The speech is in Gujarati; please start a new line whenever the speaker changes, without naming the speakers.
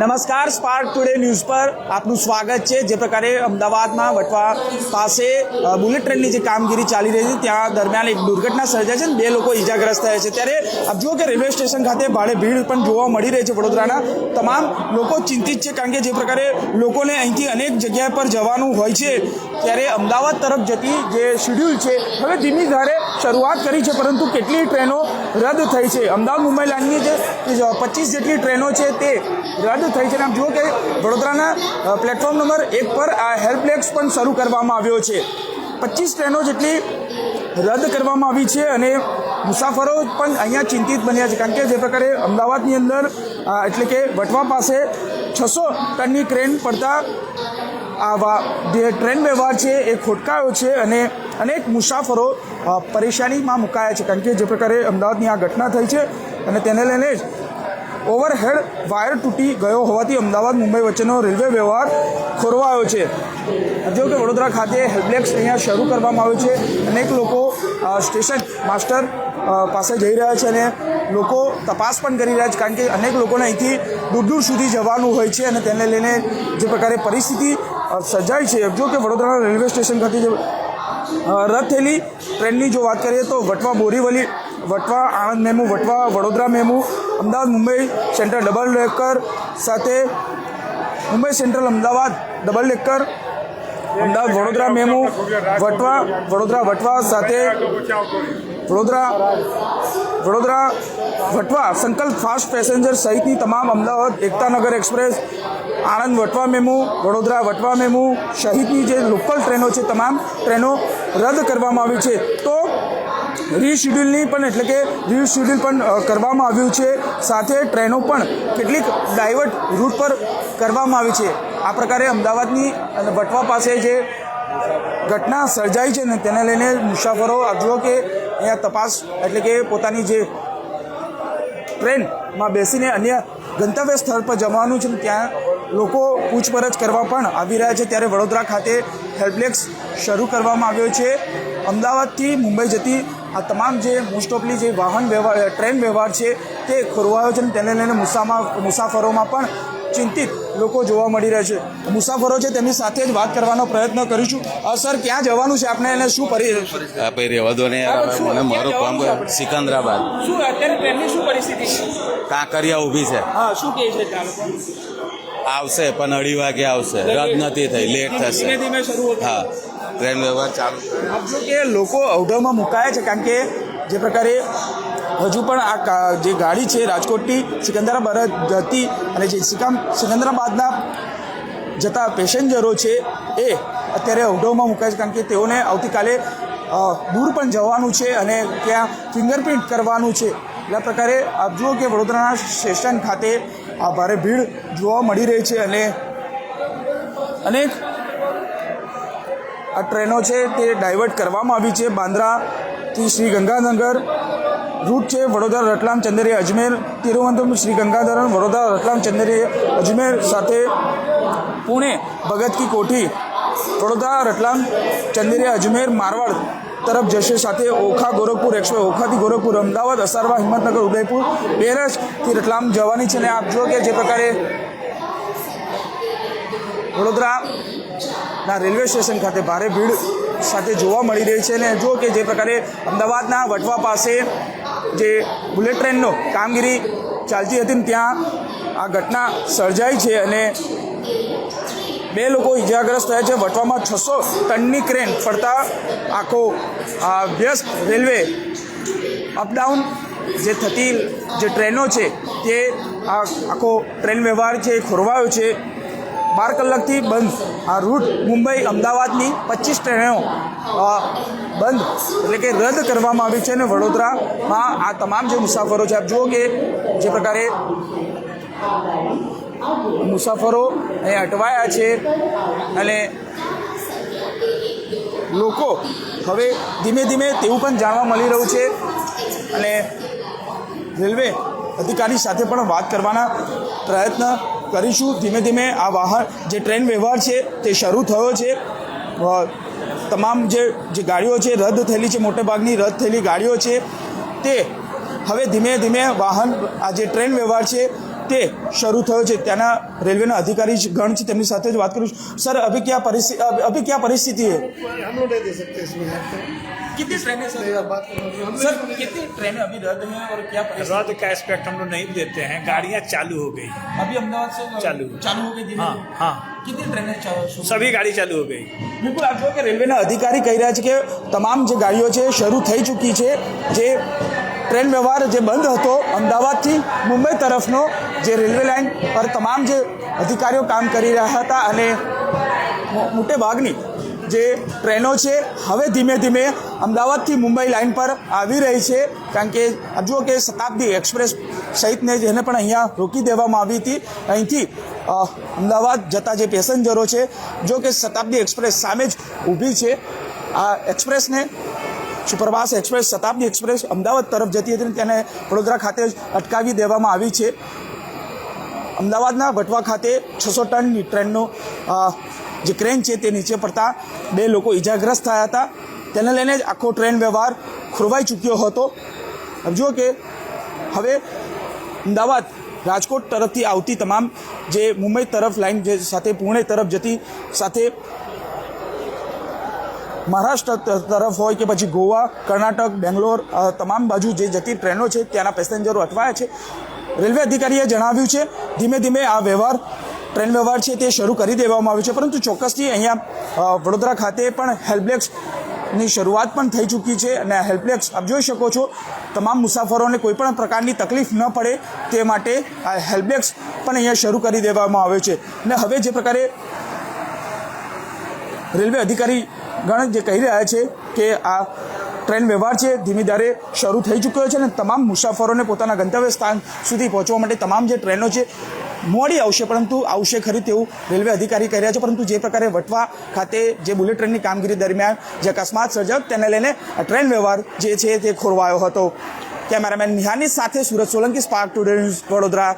નમસ્કાર સ્પાર્ક ટુડે ન્યૂઝ પર આપનું સ્વાગત છે. જે પ્રકારે અમદાવાદમાં વટવા પાસે બુલેટ ટ્રેનની જે કામગીરી ચાલી રહી છે ત્યાં દરમિયાન એક દુર્ઘટના સર્જાય છે બે લોકો ઈજાગ્રસ્ત થયા છે. ત્યારે આપ જુઓ કે રેલવે સ્ટેશન ખાતે ભારે ભીડ પણ જોવા મળી રહી છે વડોદરાના. તમામ લોકો ચિંતિત છે કારણ કે જે પ્રકારે લોકોને અહીંથી અનેક જગ્યા પર જવાનું હોય છે. ત્યારે અમદાવાદ તરફ જતી જે શેડ્યુલ છે, હવે ધીમી ધારે શરૂઆત કરી છે, પરંતુ કેટલી ટ્રેનો રદ થઈ છે? અમદાવાદ મુંબઈ લાઇનની જે પચીસ જેટલી ટ્રેનો છે તે રદ થઈ છે. અને આપ જુઓ કે વડોદરાના પ્લેટફોર્મ નંબર એક પર આ હેલ્પડેસ્ક પણ શરૂ કરવામાં આવ્યો છે. પચીસ ટ્રેનો જેટલી રદ કરવામાં આવી છે અને મુસાફરો પણ અહીંયા ચિંતિત બન્યા છે. કારણ કે જે પ્રકારે અમદાવાદની અંદર એટલે કે વટવા પાસે છસો ટનની ક્રેન પડતા આ જે ટ્રેન વ્યવહાર છે એ ખોટકાયો છે અને અનેક મુસાફરો પરેશાનીમાં મુકાયા છે. કારણ કે જે પ્રકારે અમદાવાદની આ ઘટના થઈ છે અને તેને લઈને જ ઓવરહેડ વાયર તૂટી ગયો હોવાથી અમદાવાદ, મુંબઈ વચ્ચેનો રેલવે વ્યવહાર ખોરવાયો છે. જો કે વડોદરા ખાતે હેલ્પડેસ્ક અહીંયા શરૂ કરવામાં આવ્યું છે. અનેક લોકો સ્ટેશન માસ્ટર પાસે જઈ રહ્યા છે અને લોકો તપાસ પણ કરી રહ્યા છે કારણ કે અનેક લોકોને અહીંથી દૂર દૂર સુધી જવાનું હોય છે અને તેને લઈને જે પ્રકારે પરિસ્થિતિ સર્જાય છે. જો કે વડોદરાના રેલવે સ્ટેશન ખાતે જે રદ થયેલી ટ્રેનની જો વાત કરીએ તો Vatva Borivali, Vatva Anand MEMU, Vatva Vadodara MEMU Ahmedabad, Mumbai central double decker સાથે Mumbai central Ahmedabad double decker, Ahmedabad Vadodara MEMU, Vatva, Vadodara Vatva સાથે વડોદરા વડોદરા વટવા સંકલ્પ ફાસ્ટ પેસેન્જર સહિતની તમામ Ahmedabad Ektanagar express, Anand Vatva MEMU, Vadodara Vatva MEMU સહિતની જે લોકલ ટ્રેનો છે, તમામ ટ્રેનો રદ કરવામાં આવી છે. તો રીશેડ્યુલની પણ, એટલે કે રીશેડ્યુલ પણ કરવામાં આવ્યું છે. સાથે ટ્રેનો પણ કેટલીક ડાયવર્ટ રૂટ પર કરવામાં આવી છે. આ પ્રકારે અમદાવાદની અને વટવા પાસે જે ઘટના સર્જાઈ છે ને, તેને લઈને મુસાફરો જુઓ કે અહીંયા તપાસ, એટલે કે પોતાની જે ટ્રેનમાં બેસીને અન્ય ગંતવ્ય સ્થળ પર જવાનું છે ત્યાં લોકો પૂછપરછ કરવા પણ આવી રહ્યા છે. ત્યારે વડોદરા ખાતે હેલ્પડેસ્ક શરૂ કરવામાં આવ્યો છે. અમદાવાદથી મુંબઈ જતી આ તમામ જે મોસ્ટ ઓફલી જે વાહન વ્યવહાર ટ્રેન વ્યવહાર છે તે ખોરવાયો છે અને તેને લઈને મુસામાં મુસાફરોમાં પણ ચિંતિત લોકો જોવા મળી રહ્યા છે. મુસાફરો છે તેમની સાથે જ વાત કરવાનો પ્રયત્ન કરીશું. અ, સર ક્યાં જવાનું છે? આપણે એને શું પરી
આ ભાઈ રહેવા દો ને મને મારું કામ સિકંદરાબાદ.
શું અત્યારે ટ્રેનની શું પરિસ્થિતિ છે?
કાંકરિયા ઊભી છે.
હા શું કહે છે
આવશે પણ અઢી વાગે આવશે. રદ નથી થઈ લેટ થશે.
ધીમે શરૂ
હા. ટ્રેન વ્યવહાર ચાલુ.
આપ કે લોકો અવઢવમાં મુકાયા છે, કારણ કે જે પ્રકારે હજુ પણ આ જે ગાડી છે, રાજકોટથી સિકંદરાબાદ જતી અને જે સિકમ, સિકંદરાબાદના જતા પેસેન્જરો છે, એ અત્યારે અવઢવમાં મુકાય છે, કારણ કે તેઓને આવતીકાલે દૂર પણ જવાનું છે અને ત્યાં ફિંગરપ્રિન્ટ કરવાનું છે. એટલા પ્રકારે આપ જુઓ કે વડોદરાના સ્ટેશન ખાતે આ ભારે ભીડ જોવા મળી રહી છે અને અનેક આ ટ્રેનો છે તે ડાયવર્ટ કરવામાં આવી છે. બાંદ્રાથી શ્રી ગંગાનગર રૂટ છે, વડોદરા રતલામ, ચંદેરી, અજમેર, તિરુવનંતપુરમ શ્રી ગંગાધરમ વડોદરા રતલામ, ચંદેરી, અજમેર સાથે પુણે, ભગત કી કોઠી, વડોદરા રતલામ, ચંદેરી, અજમેર, મારવાડ તરફ જશે. સાથે ઓખા, ગોરખપુર એક્સપ્રેસ ઓખાથી ગોરખપુર, અમદાવાદ, અસારવા, હિંમતનગર, ઉદયપુર બેરજથી રતલામ જવાની છે. અને આપ જો કે જે પ્રકારે વડોદરાના રેલવે સ્ટેશન ખાતે ભારે ભીડ સાથે જોવા મળી રહી છે અને જો કે જે પ્રકારે અમદાવાદના વટવા પાસે જે બુલેટ ટ્રેનનો કામગીરી ચાલતી હતી ને ત્યાં આ ઘટના સર્જાઈ છે અને બે લોકો ઇજાગ્રસ્ત થયા છે. વટવામાં છસો ટનની ક્રેન ફરતા આખો, આ વ્યસ્ત રેલવે અપડાઉન જે થતી જે ટ્રેનો છે તે આ આખો ટ્રેન વ્યવહાર છે ખોરવાયો છે. બાર કલાકથી બંધ. આ રૂટ મુંબઈ અમદાવાદની પચીસ ટ્રેનો બંધ એટલે કે રદ કરવામાં આવી છે અને વડોદરામાં આ તમામ જે મુસાફરો છે, આપ જુઓ કે જે પ્રકારે મુસાફરો અહીં અટવાયા છે અને લોકો હવે ધીમે ધીમે તેવું પણ જાણવા મળી રહ્યું છે અને રેલવે અધિકારી સાથે પણ વાત કરવાના પ્રયત્ન કરીશું. ધીમે ધીમે આ વાહન, જે ટ્રેન વ્યવહાર છે, તે શરૂ થયો છે. તમામ જે જે ગાડીઓ છે, રદ થયેલી છે, મોટેભાગની રદ થયેલી ગાડીઓ છે. તે હવે ધીમે ધીમે વાહન, આ જે ટ્રેન વ્યવહાર છે, તે શરૂ થયો છે. ત્યાંના રેલવેના અધિકારી ગણ છે, તેમની સાથે જ વાત કરું છું. સર, અભી ક્યાં પરિસ્થિતિ અભી ક્યાં પરિસ્થિતિ હૈ
हम लोग नहीं दे सकते इसमें आप तो
कितनी ट्रेनें
नहीं, आप बात करो
सर कितनी ट्रेनें अभी रद्द हैं और क्या परिस्थिति
रद्द का एस्पेक्ट हम लोग नहीं देते हैं गाड़ियाँ चालू हो गई
अभी अहमदाबाद से
चालू।
चालू हो गई धीमे
हाँ
धीमे?
हाँ
कितनी ट्रेनें चालू शुरू
सभी गाड़ी चालू हो गई
બિલકુલ આપ જો કે રેલવેના અધિકારી કહી રહ્યા છે કે તમામ જે ગાડીઓ છે શરૂ થઈ ચૂકી છે જે ટ્રેન વ્યવહાર જે બંધ હતો અમદાવાદથી મુંબઈ તરફનો જે રેલવે લાઇન પર તમામ જે અધિકારીઓ કામ કરી રહ્યા હતા અને મો- મોટે ભાગની જે ટ્રેનો છે, હવે ધીમે ધીમે અમદાવાદથી મુંબઈ લાઇન પર આવી રહી છે. કારણ કે જુઓ કે શતાબ્દી એક્સપ્રેસ સહિતને જેને પણ અહીંયા રોકી દેવામાં આવી હતી. અહીંથી અમદાવાદ જતા જે પેસેન્જરો છે, જો કે શતાબ્દી એક્સપ્રેસ સામે જ ઊભી છે. આ એક્સપ્રેસને superfast express, Shatabdi express Ahmedabad તરફ જતી હતી તેને વડોદરા ખાતે જ અટકાવી દેવામાં આવી છે. અમદાવાદના વટવા ખાતે છસો ટનની ટ્રેનનો જે ક્રેન છે તે નીચે પડતા બે લોકો ઈજાગ્રસ્ત થયા હતા. તેને લઈને જ આખો ટ્રેન વ્યવહાર ખોરવાઈ ચૂક્યો હતો. સમજો કે હવે અમદાવાદ રાજકોટ તરફથી આવતી તમામ જે મુંબઈ તરફ લાઈન જે સાથે પુણે તરફ જતી સાથે મહારાષ્ટ્ર તરફ હોય કે પછી ગોવા, કર્ણાટક, બેંગ્લોર તમામ બાજુ જે જતી ટ્રેનો છે ત્યાંના પેસેન્જરો અટવાયા છે. રેલવે અધિકારીએ જણાવ્યું છે, ધીમે ધીમે આ વ્યવહાર ટ્રેન વ્યવહાર છે તે શરૂ કરી દેવામાં આવ્યો છે. પરંતુ ચોક્કસથી અહીંયા વડોદરા ખાતે પણ હેલ્પડેસ્કની શરૂઆત પણ થઈ ચૂકી છે અને હેલ્પડેસ્ક આપ જોઈ શકો છો, તમામ મુસાફરોને કોઈ પણ પ્રકારની તકલીફ ન પડે તે માટે આ હેલ્પડેસ્ક પણ અહીંયા શરૂ કરી દેવામાં આવ્યો છે. અને હવે જે પ્રકારે રેલવે અધિકારી ગણ જે કહી રહ્યા છે કે આ ટ્રેન વ્યવહાર છે, ધીમી ધારે શરૂ થઈ ચૂક્યો છે અને તમામ મુસાફરોને પોતાના ગંતવ્ય સ્થાન સુધી પહોંચવા માટે તમામ જે ટ્રેનો છે મોડી આવશે, પરંતુ આવશે ખરી તેવું રેલવે અધિકારી કહી રહ્યા છે. પરંતુ જે પ્રકારે વટવા ખાતે જે બુલેટ ટ્રેનની કામગીરી દરમિયાન જે અકસ્માત સર્જાયો, તેને લઈને ટ્રેન વ્યવહાર જે છે તે ખોરવાયો હતો. કેમેરામેન નિહાની સાથે Surat Solanki, spark today news, Vadodara.